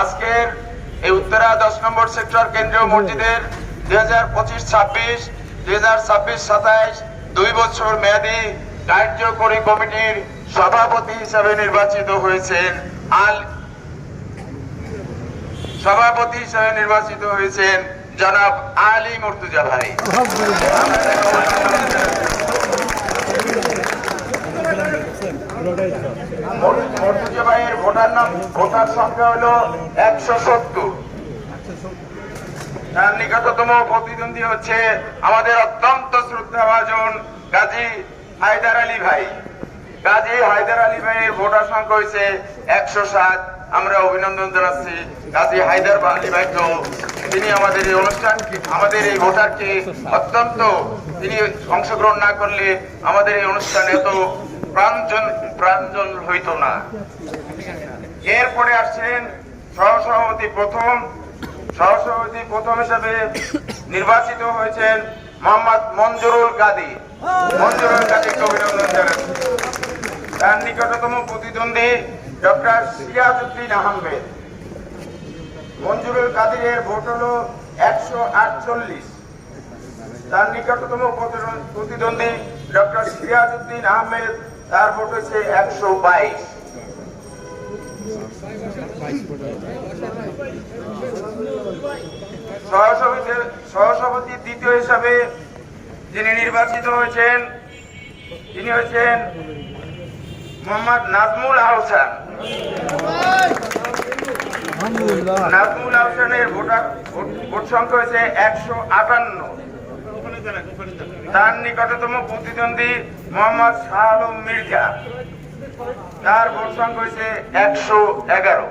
আজকের এই উত্তরা দশ নম্বর সেক্টর কেন্দ্রীয় মসজিদের দুই হাজার পঁচিশ ছাব্বিশ, দুই হাজার ছাব্বিশ সাতাইশ, দুই বছর মেয়াদী কার্যকরী কমিটির সভাপতি হিসাবে নির্বাচিত হয়েছেন আল সভাপতি হিসাবে নির্বাচিত হয়েছেন জনাব আলী মুর্তুজা ভাই। মুর্তুজা ভাইয়ের ভোটার নাম, ভোটার সংখ্যা হলো একশো সত্তর। তার নিকটতম প্রতিদ্বন্দ্বী হচ্ছে আমাদের অত্যন্ত শ্রদ্ধাভাজন গাজী হায়দার আলী ভাই। গাজী হায়দার আলী ভাইয়ের ভোটার সংখ্যা হয়েছে একশো সাত। আমরা অভিনন্দন জানাচ্ছি গাজী হায়দার আলী ভাইকেও। তিনি আমাদের এই অনুষ্ঠান আমাদের এই ভোটারকে অত্যন্ত তিনি অংশগ্রহণ না করলে আমাদের এই অনুষ্ঠান এত প্রাঞ্জন প্রাঞ্জল হইতো না। এরপরে আসছেন সহসভাপতি প্রথম। সহসভাপতি প্রথম হিসাবে নির্বাচিত হয়েছেন মোহাম্মদ মঞ্জুরুল কাদি মঞ্জুরুল কাদিকে অভিনন্দন জানাচ্ছি তার নিকটতম প্রতিদ্বন্দ্বী ডক্টর সিরাজউদ্দিন আহমেদ। মঞ্জুরুল কাদিরের ভোট হল একশো আটচল্লিশ। তার নিকটতম প্রতিদ্বন্দ্বী ডক্টর সিরাজউদ্দিন আহমেদ তার ভোট হচ্ছে একশো বাইশ। সহসভাপতি দ্বিতীয় হিসাবে যিনি নির্বাচিত হয়েছেন তিনি হয়েছেন মোহাম্মদ নাজমুল আহসান। নাজমুল আহসানের ভোটার ভোট- ভোট সংখ্যা হয়েছে একশো আটান্ন। তার নিকটতম প্রতিদ্বন্দ্বী মোহাম্মদ শাহ আলম মির্জা। তার ভোট সংখ্যা হয়েছে একশো এগারো।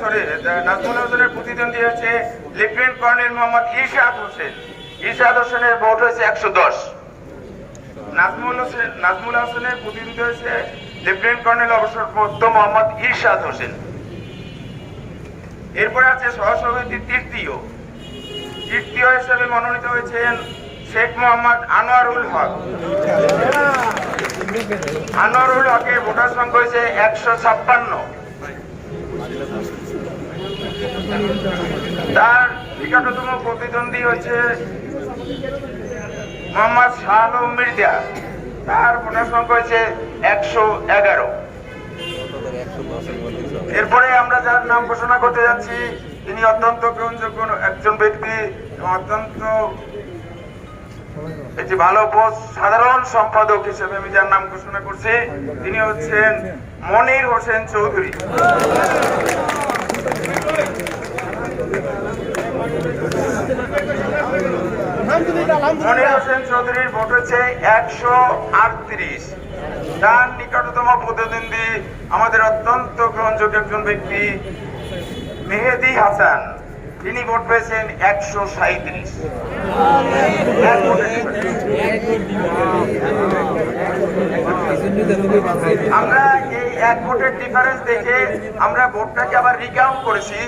সরি নাজমুল হোসেনের প্রতিদ্বন্দ্বী হচ্ছে লেফটেন্যান্ট কর্নেল মোহাম্মদ ইরশাদ হোসেন। ইরশাদ হোসেনের ভোট হয়েছে একশো দশ। নাজমুল হোসেন, নাজমুল হোসেনের প্রতিদ্বন্দ্বী হয়েছে লেফটেন্যান্ট কর্নেল অবসরপ্রাপ্ত মোহাম্মদ ইরশাদ হোসেন। এরপরে আছে সহসভাপতি তৃতীয়। তৃতীয় হিসেবে মনোনীত হয়েছেন শেখ মোহাম্মদ আনোয়ারুল হক। আনোয়ারুল হকের ভোটার সংখ্যা হয়েছে একশো ছাপ্পান্ন। তার নিকটতম প্রতিদ্বন্দ্বী হয়েছে মোহাম্মদ শাহ মির্জা। তার ভোটার সংখ্যা হয়েছে একশো এগারো। এরপরে আমরা যার নাম ঘোষণা করতে যাচ্ছি, তিনি অত্যন্ত গ্রহণযোগ্য একজন ব্যক্তি এবং অত্যন্ত একটি ভালো পোস্ট সাধারণ সম্পাদক হিসেবে আমি যার নাম ঘোষণা করছি, তিনি হচ্ছেন মনির হোসেন চৌধুরী। মনির হোসেন চৌধুরীর ভোট হচ্ছে একশো আটত্রিশ। তার নিকটতম প্রতিদ্বন্দ্বী আমাদের অত্যন্ত গ্রহণযোগ্য একজন ব্যক্তি, মেহেদি হাসান। তিনি ভোট পেয়েছেন একশো সাঁত্রিশ আমরা এই এক ভোটের ডিফারেন্স দেখে আমরা ভোটটাকে আবার রিকাউন্ট করেছি,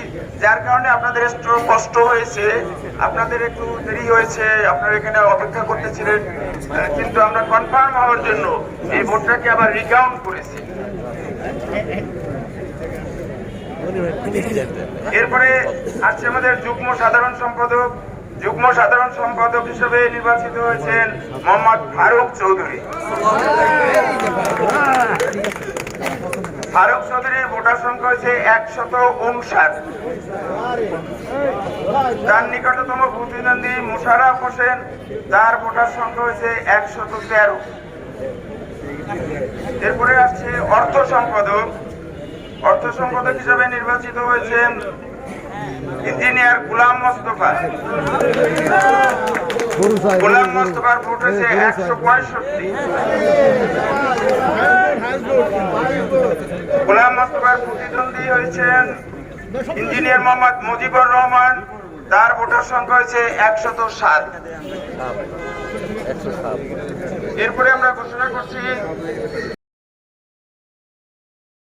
যার কারণে আপনাদের একটু কষ্ট হয়েছে, আপনাদের একটু দেরি হয়েছে, আপনারা এখানে অপেক্ষা করতেছিলেন কিন্তু আমরা কনফার্ম হওয়ার জন্য এই ভোটটাকে আবার রিকাউন্ট করেছি। এরপরে আছে আমাদের যুগ্ম সাধারণ সম্পাদক যুগ্ম সাধারণ সম্পাদক হিসেবে নির্বাচিত হয়েছেন মোহাম্মদ ফারুক চৌধুরী। ফারুক চৌধুরীর ভোটার সংখ্যা হয়েছে একশত উনষাট। তার নিকটতম প্রতিদ্বন্দ্বী মুশারফ হোসেন, তার ভোটার সংখ্যা হয়েছে একশত তেরো। এরপরে আসছে অর্থ সম্পাদক অর্থ সম্পাদক হিসেবে নির্বাচিত হয়েছেন ইঞ্জিনিয়ার গুলাম মোস্তফা। গোলাম মোস্তফার ভোট হয়েছে একশো পঁয়ষট্টি। গোলাম মোস্তফার প্রতিদ্বন্দ্বী হয়েছেন ইঞ্জিনিয়ার মোহাম্মদ মুজিবুর রহমান। তার ভোটার সংখ্যা হয়েছে একশত সাত। এরপরে আমরা ঘোষণা করছি